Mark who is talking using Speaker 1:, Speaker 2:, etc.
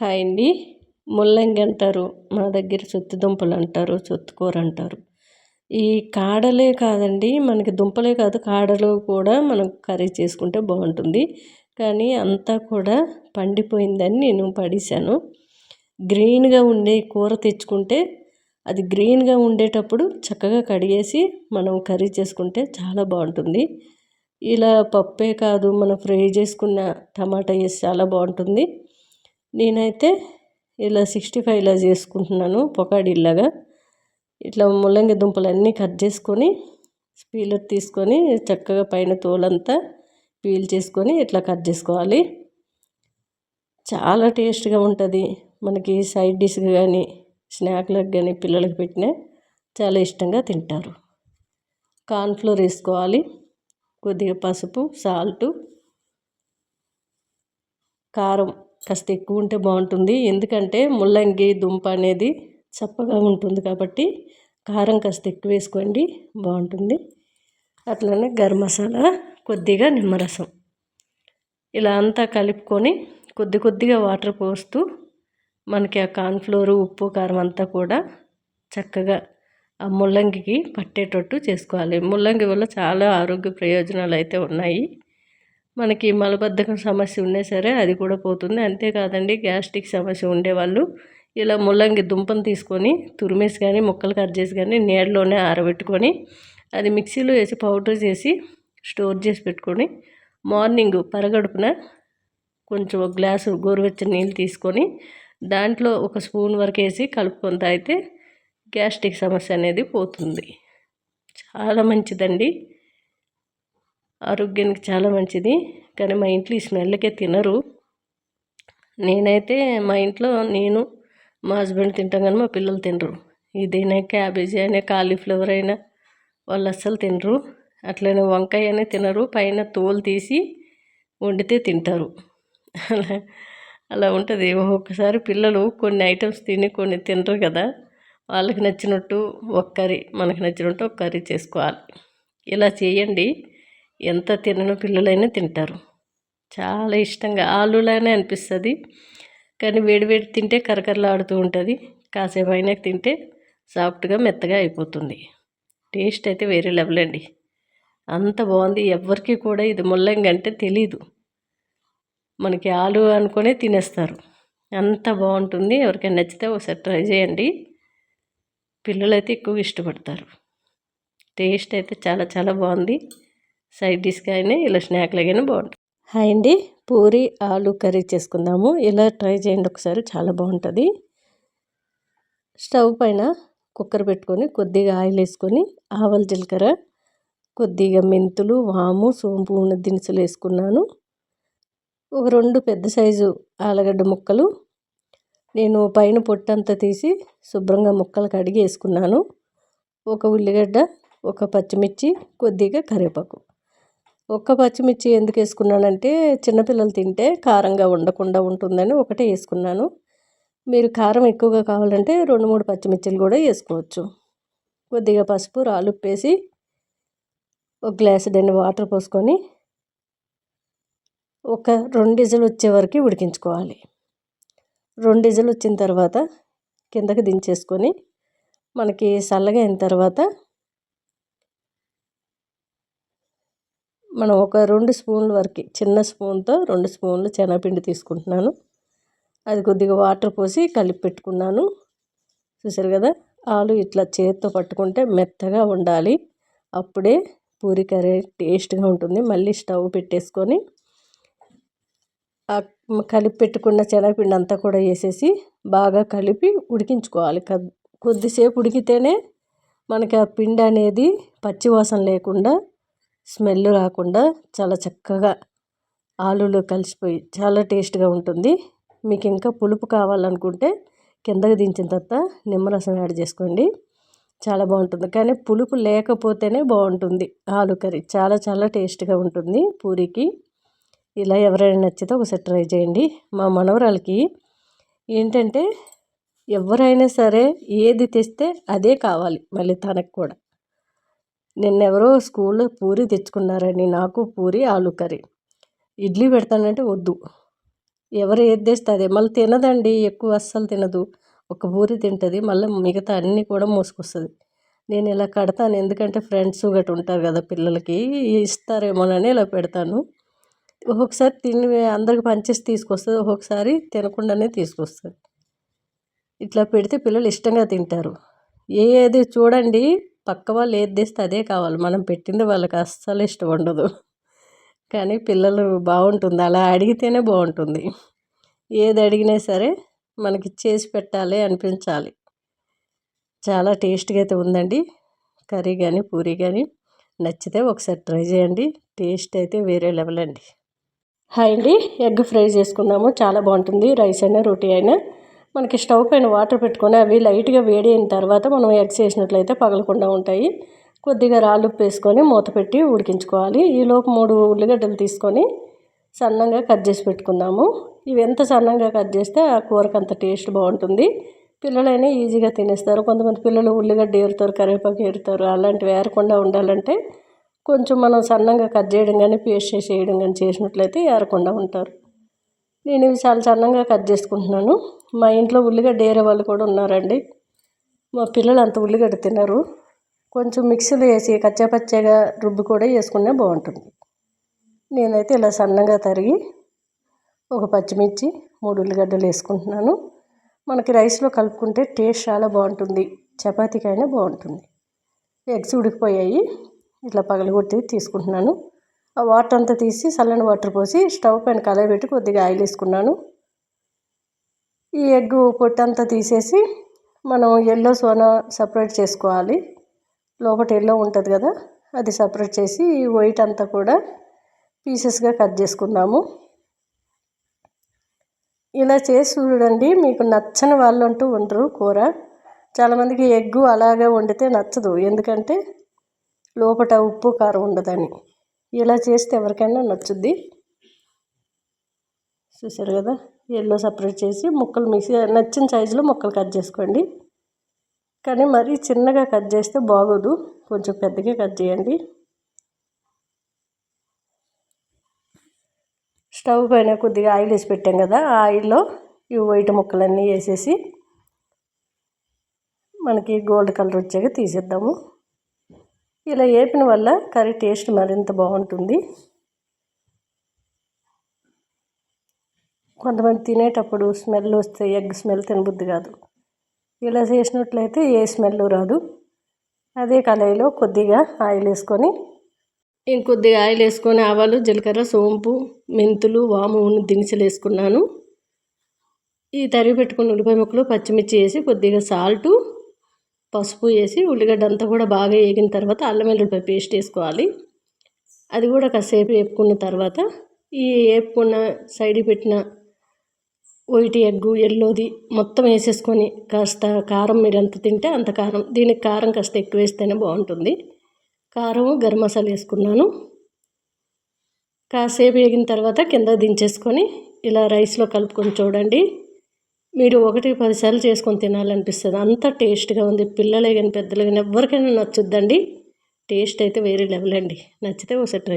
Speaker 1: Hi అండి. ముల్లంగి అంటారు మా దగ్గర సొత్తి దుంపలు అంటారు సొత్తుకూర అంటారు. ఈ కాడలే కాదండి మనకి దుంపలే కాదు కాడలు కూడా మనం కర్రీ చేసుకుంటే బాగుంటుంది. కానీ అంతా కూడా పండిపోయిందని నేను పడేసాను గ్రీన్గా ఉండే కూర తెచ్చుకుంటే అది గ్రీన్గా ఉండేటప్పుడు చక్కగా కడిగేసి మనం కర్రీ చేసుకుంటే చాలా బాగుంటుంది. ఇలా పప్పే కాదు మనం ఫ్రై చేసుకున్న టమాటా వేసి చాలా బాగుంటుంది. నేనైతే ఇలా సిక్స్టీ ఫైవ్ ఇలా చేసుకుంటున్నాను పొకాడీలాగా ఇట్లా ముల్లంగి దుంపలు అన్నీ కట్ చేసుకొని పీలర్ తీసుకొని చక్కగా పైన తోలంతా పీల్ చేసుకొని ఇట్లా కట్ చేసుకోవాలి. చాలా టేస్ట్గా ఉంటుంది. మనకి సైడ్ డిష్గా కానీ స్నాక్లకు కానీ పిల్లలకు పెట్టినా చాలా ఇష్టంగా తింటారు. కార్న్ఫ్లోర్ వేసుకోవాలి. కొద్దిగా పసుపు సాల్టు కారం కాస్త ఎక్కువ ఉంటే బాగుంటుంది. ఎందుకంటే ముల్లంగి దుంప అనేది చప్పగా ఉంటుంది కాబట్టి కారం కాస్త ఎక్కువ వేసుకోండి బాగుంటుంది. అట్లనే గరం మసాలా కొద్దిగా నిమ్మరసం. ఇలా అంతా కలుపుకొని కొద్ది కొద్దిగా వాటర్ పోస్తూ మనకి ఆ కార్న్ఫ్లోర్ ఉప్పు కారం అంతా కూడా చక్కగా ఆ ముల్లంగికి పట్టేటట్టు చేసుకోవాలి. ముల్లంగి వల్ల చాలా ఆరోగ్య ప్రయోజనాలు అయితే ఉన్నాయి. మనకి మలబద్ధకం సమస్య ఉన్నా సరే అది కూడా పోతుంది. అంతేకాదండి గ్యాస్ట్రిక్ సమస్య ఉండేవాళ్ళు ఇలా ముల్లంగి దుంపను తీసుకొని తురిమేసి కానీ ముక్కలు కట్ చేసి కానీ నీళ్ళలోనే ఆరబెట్టుకొని అది మిక్సీలో వేసి పౌడర్ చేసి స్టోర్ చేసి పెట్టుకొని మార్నింగ్ పరగడుపున కొంచెం ఒక గ్లాసు గోరువెచ్చని నీళ్ళు తీసుకొని దాంట్లో ఒక స్పూన్ వరకు వేసి కలుపుకొని తాగితే గ్యాస్ట్రిక్ సమస్య అనేది పోతుంది. చాలా మంచిదండి. ఆరోగ్యానికి చాలా మంచిది. కానీ మా ఇంట్లో ఈ స్మెల్కే తినరు. నేనైతే మా ఇంట్లో నేను మా హస్బెండ్ తింటాం కానీ మా పిల్లలు తినరు. ఇదైనా క్యాబేజీ అయినా కాలీఫ్లవర్ అయినా వాళ్ళు అస్సలు తినరు. అట్లనే వంకాయ అనే తినరు. పైన తోలు తీసి వండితే తింటారు. అలా అలా ఉంటుంది. ఒక్కొక్కసారి పిల్లలు కొన్ని ఐటమ్స్ తిని కొన్ని తినరు కదా. వాళ్ళకి నచ్చినట్టు ఒక కర్రీ మనకి నచ్చినట్టు ఒక కర్రీ చేసుకోవాలి. ఇలా చేయండి. ఎంత తినని పిల్లలైనా తింటారు. చాలా ఇష్టంగా ఆలులానే అనిపిస్తుంది. కానీ వేడివేడి తింటే కరకరలాడుతూ ఉంటుంది. కాసేపు అయినా తింటే సాఫ్ట్గా మెత్తగా అయిపోతుంది. టేస్ట్ అయితే వేరే లెవెల్ అండి. అంత బాగుంది. ఎవరికి కూడా ఇది ముల్లంగి అంటే తెలీదు. మనకి ఆలు అనుకునే తినేస్తారు. అంత బాగుంటుంది. ఎవరికైనా నచ్చితే ఒకసారి ట్రై చేయండి. పిల్లలైతే ఎక్కువ ఇష్టపడతారు. టేస్ట్ అయితే చాలా చాలా బాగుంది. సైడ్ డిష్గా అయినా ఇలా స్నాక్ బాగుంటుంది. హాయ్ అండి. పూరి ఆలు కర్రీ చేసుకుందాము. ఇలా ట్రై చేయండి ఒకసారి. చాలా బాగుంటుంది. స్టవ్ పైన కుక్కర్ పెట్టుకొని కొద్దిగా ఆయిల్ వేసుకొని ఆవల జీలకర్ర కొద్దిగా మెంతులు వాము సోంపు ఉన్న దినుసులు వేసుకున్నాను. ఒక రెండు పెద్ద సైజు ఆలుగడ్డ ముక్కలు. నేను పైన పొట్టంతా తీసి శుభ్రంగా ముక్కలు కడిగి వేసుకున్నాను. ఒక ఉల్లిగడ్డ ఒక పచ్చిమిర్చి కొద్దిగా కరివేపాకు. ఒక్క పచ్చిమిర్చి ఎందుకు వేసుకున్నానంటే చిన్నపిల్లలు తింటే కారంగా ఉండకుండా ఉంటుందని ఒకటే వేసుకున్నాను. మీరు కారం ఎక్కువగా కావాలంటే రెండు మూడు పచ్చిమిర్చిలు కూడా వేసుకోవచ్చు. కొద్దిగా పసుపు రాలుప్పేసి ఒక గ్లాస్ దాన్ని వాటర్ పోసుకొని ఒక రెండు డిజలు వచ్చే వరకు ఉడికించుకోవాలి. రెండు డిజలు వచ్చిన తర్వాత కిందకి దించేసుకొని మనకి చల్లగా అయిన తర్వాత మనం ఒక రెండు స్పూన్ల వరకు చిన్న స్పూన్తో రెండు స్పూన్లు శనగపిండి తీసుకుంటున్నాను. అది కొద్దిగా వాటర్ పోసి కలిపి పెట్టుకున్నాను. చూసారు కదా? ఆలు ఇట్లా చేతితో పట్టుకుంటే మెత్తగా ఉండాలి. అప్పుడే పూరి కర్రీ టేస్ట్గా ఉంటుంది. మళ్ళీ స్టవ్ పెట్టేసుకొని కలిపి పెట్టుకున్న శనగపిండి అంతా కూడా వేసేసి బాగా కలిపి ఉడికించుకోవాలి. కొద్దిసేపు ఉడికితేనే మనకి ఆ పిండి అనేది పచ్చివాసన లేకుండా స్మెల్ రాకుండా చాలా చక్కగా ఆలులో కలిసిపోయి చాలా టేస్ట్గా ఉంటుంది. మీకు ఇంకా పులుపు కావాలనుకుంటే కిందకి దించిన తర్వాత నిమ్మరసం యాడ్ చేసుకోండి. చాలా బాగుంటుంది. కానీ పులుపు లేకపోతేనే బాగుంటుంది ఆలు కర్రీ. చాలా చాలా టేస్ట్గా ఉంటుంది పూరికి. ఇలా ఎవరైనా నచ్చితే ఒకసారి ట్రై చేయండి. మా మనవరాలకి ఏంటంటే ఎవరైనా సరే ఏది తెస్తే అదే కావాలి మళ్ళీ తనకు కూడా. నిన్నెవరో స్కూల్లో పూరి తెచ్చుకున్నారని నాకు పూరి ఆలు కర్రీ. ఇడ్లీ పెడతానంటే వద్దు. ఎవరు ఏది తెస్తే అదే. మళ్ళీ తినదండి. ఎక్కువ అస్సలు తినదు. ఒక పూరి తింటుంది. మళ్ళీ మిగతా అన్నీ కూడా మోసుకొస్తుంది. నేను ఇలా కడతాను. ఎందుకంటే ఫ్రెండ్స్ గట్రా ఉంటారు కదా పిల్లలకి. ఇస్తారేమోనని ఇలా పెడతాను. ఒక్కొక్కసారి తిని అందరికి పంచేసి తీసుకొస్తుంది. ఒక్కొక్కసారి తినకుండానే తీసుకొస్తుంది. ఇట్లా పెడితే పిల్లలు ఇష్టంగా తింటారు. ఏది చూడండి. పక్క వాళ్ళు ఏది తెస్తే అదే కావాలి. మనం పెట్టింది వాళ్ళకి అస్సలు ఇష్టం ఉండదు. కానీ పిల్లలు బాగుంటుంది. అలా అడిగితేనే బాగుంటుంది. ఏది అడిగినా సరే మనకి చేసి పెట్టాలి అనిపించాలి. చాలా టేస్ట్గా అయితే ఉందండి. కర్రీ కానీ పూరీ కానీ నచ్చితే ఒకసారి ట్రై చేయండి. టేస్ట్ అయితే వేరే లెవెల్ అండి. హాయ్ అండి. ఎగ్ ఫ్రై చేసుకున్నాము. చాలా బాగుంటుంది. రైస్ అయినా రోటీ అయినా. మనకి స్టవ్ పైన వాటర్ పెట్టుకొని అవి లైట్గా వేడి అయిన తర్వాత మనం ఎగ్స్ వేసినట్లయితే పగలకుండా ఉంటాయి. కొద్దిగా రాళ్ళు వేసుకొని మూత పెట్టి ఉడికించుకోవాలి. ఈలోపు మూడు ఉల్లిగడ్డలు తీసుకొని సన్నంగా కట్ చేసి పెట్టుకుందాము. ఇవి ఎంత సన్నంగా కట్ చేస్తే ఆ కూరకు అంత టేస్ట్ బాగుంటుంది. పిల్లలైనా ఈజీగా తినేస్తారు. కొంతమంది పిల్లలు ఉల్లిగడ్డ ఏరుతారు కరివేపాకు ఏరుతారు అలాంటివి ఏరకుండా ఉండాలంటే కొంచెం మనం సన్నంగా కట్ చేయడం కానీ పేస్ట్ చేసి వేయడం కానీ చేసినట్లయితే ఏరకుండా ఉంటారు. నేను ఇవి చాలా సన్నంగా కట్ చేసుకుంటున్నాను. మా ఇంట్లో ఉల్లిగడ్డ ఏరే వాళ్ళు కూడా ఉన్నారండి. మా పిల్లలు అంత ఉల్లిగడ్డ తినరు. కొంచెం మిక్సీలో వేసి కచ్చాపచ్చగా రుబ్బు కూడా వేసుకునే బాగుంటుంది. నేనైతే ఇలా సన్నగా తరిగి ఒక పచ్చిమిర్చి మూడు ఉల్లిగడ్డలు వేసుకుంటున్నాను. మనకి రైస్లో కలుపుకుంటే టేస్ట్ చాలా బాగుంటుంది. చపాతీకైనా బాగుంటుంది. ఎగ్స్ ఉడికిపోయాయి. ఇట్లా పగలగొట్టి తీసుకుంటున్నాను. వాటర్ అంతా తీసి చల్లని వాటర్ పోసి స్టవ్ పైన కలయి పెట్టి కొద్దిగా ఆయిల్ వేసుకున్నాను. ఈ ఎగ్ పొట్టంతా తీసేసి మనం ఎల్లో సోనా సపరేట్ చేసుకోవాలి. లోపల ఎల్లో ఉంటుంది కదా అది సపరేట్ చేసి ఈ వైట్ అంతా కూడా పీసెస్గా కట్ చేసుకుందాము. ఇలా చేసి చూడండి మీకు నచ్చని వాళ్ళు అంటూ ఉండరు కూర. చాలామందికి ఎగ్గు అలాగే వండితే నచ్చదు ఎందుకంటే లోపల ఉప్పు కారం ఉండదని. ఇలా చేస్తే ఎవరికైనా నచ్చుద్ది. చూసారు కదా? ఎల్లో సపరేట్ చేసి ముక్కలు మిక్సీ నచ్చిన సైజులో ముక్కలు కట్ చేసుకోండి. కానీ మరీ చిన్నగా కట్ చేస్తే బాగోదు. కొంచెం పెద్దగా కట్ చేయండి. స్టవ్ పైన కొద్దిగా ఆయిల్ వేసి పెట్టాం కదా? ఆ ఆయిల్లో ఈ వైట్ ముక్కలన్నీ వేసేసి మనకి గోల్డ్ కలర్ వచ్చాక తీసేద్దాము. ఇలా వేపిన వల్ల కర్రీ టేస్ట్ మరింత బాగుంటుంది. కొంతమంది తినేటప్పుడు స్మెల్ వస్తే ఎగ్ స్మెల్ తినబుద్ది కాదు. ఇలా చేసినట్లయితే ఏ స్మెల్ రాదు. అదే కళాయిలో కొద్దిగా ఆయిల్ వేసుకొని ఇంకొద్దిగా ఆయిల్ వేసుకొని ఆవాలు జీలకర్ర సోంపు మెంతులు వాము దినుసులు వేసుకున్నాను. ఈ తరిగి పెట్టుకున్న ఉల్లిపాయ ముక్కలు పచ్చిమిర్చి వేసి కొద్దిగా సాల్టు పసుపు వేసి ఉల్లిగడ్డ అంతా కూడా బాగా వేగిన తర్వాత అల్లం వెల్లుల్లిపాయ పేస్ట్ వేసుకోవాలి. అది కూడా కాసేపు వేపుకున్న తర్వాత ఈ వేపుకున్న సైడ్ పెట్టిన వైట్ ఎగ్గు ఎల్లోది మొత్తం వేసేసుకొని కాస్త కారం మీరు ఎంత తింటే అంత కారం దీనికి కారం కాస్త ఎక్కువ వేస్తేనే బాగుంటుంది. కారం గరం మసాలా వేసుకున్నాను. కాసేపు వేగిన తర్వాత కింద దించేసుకొని ఇలా రైస్లో కలుపుకొని చూడండి. మీరు ఒకటి పదిసార్లు చేసుకొని తినాలనిపిస్తుంది. అంత టేస్ట్గా ఉంది. పిల్లలే కానీ పెద్దలు కానీ ఎవరికైనా నచ్చుద్దండి. టేస్ట్ అయితే వేరే లెవెల్ అండి. నచ్చితే ఒకసారి ట్రై